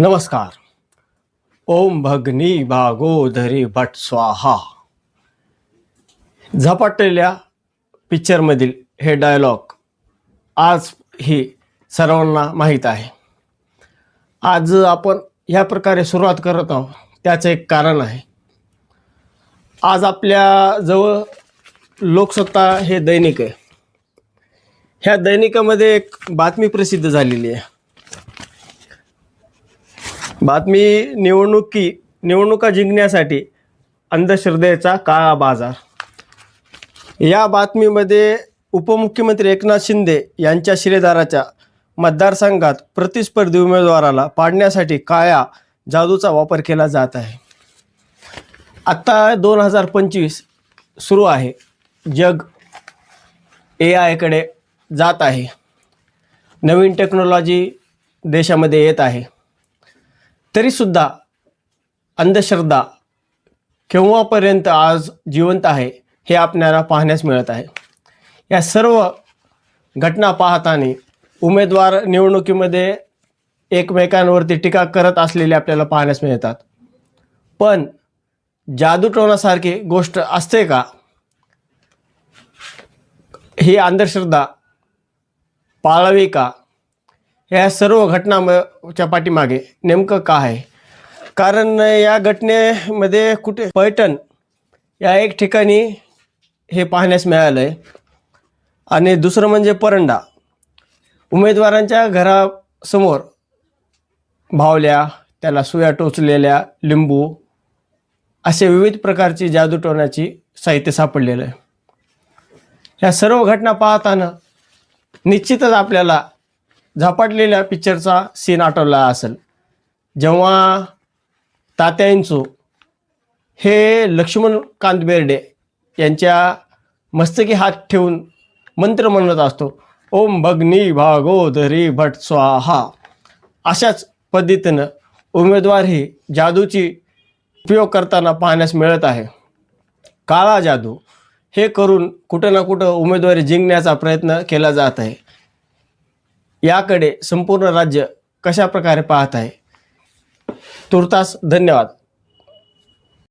नमस्कार. ओम भगनी भागोदरी भट स्वाहा. झपाटलेल्या पिक्चरमधील हे डायलॉग आज ही सर्वांना माहीत आहे. आज आपण ह्या प्रकारे सुरुवात करत आहोत. त्याचं एक कारण आहे. आज आपल्या जवळ लोकसत्ता हे दैनिक आहे. ह्या दैनिकामध्ये एक बातमी प्रसिद्ध झालेली आहे. बातमी निवडणुकी निवडणुका जिंकण्यासाठी अंधश्रद्धेचा काळा बाजार. या बातमीमध्ये उपमुख्यमंत्री एकनाथ शिंदे यांच्या शिलेदाराच्या मतदारसंघात प्रतिस्पर्धी उमेदवाराला पाडण्यासाठी काळ्या जादूचा वापर केला जात आहे. आत्ता दोन हजार पंचवीस सुरू आहे. जग ए आयकडे जात आहे. नवीन टेक्नॉलॉजी देशामध्ये येत आहे. तरीसुद्धा अंधश्रद्धा केव्हापर्यंत आज जिवंत आहे हे आपल्याला पाहण्यास मिळत आहे. या सर्व घटना पाहताना उमेदवार निवडणुकीमध्ये एकमेकांवरती टीका करत असलेले आपल्याला पाहण्यास मिळतात. पण जादूटोणासारखी गोष्ट असते का? ही अंधश्रद्धा पाळावी का? या सर्व घटनांच्या पाठीमागे नेमकं का आहे? कारण या घटनेमध्ये कुठे पैठण या एक ठिकाणी हे पाहण्यास मिळालं आहे आणि दुसरं म्हणजे परंडा. उमेदवारांच्या घरासमोर भावल्या त्याला सुया टोचलेल्या लिंबू असे विविध प्रकारची जादूटोण्याची साहित्य सापडलेलं आहे. ह्या सर्व घटना पाहताना निश्चितच आपल्याला झपाटलेल्या पिक्चरचा सीन आठवला असेल. जेव्हा तात्यांचो हे लक्ष्मणकांत बेर्डे यांच्या मस्तकी हात ठेवून मंत्र म्हणत असतो ओम भगनी भागोदरी भट स्वाहा. अशाच पद्धतीनं उमेदवार ही जादूची उपयोग करताना पाहण्यास मिळत आहे. काळा जादू हे करून कुठं ना कुठं उमेदवारी जिंकण्याचा प्रयत्न केला जात आहे. याकडे संपूर्ण राज्य कशा प्रकारे पाहत आहे? तुर्तास धन्यवाद.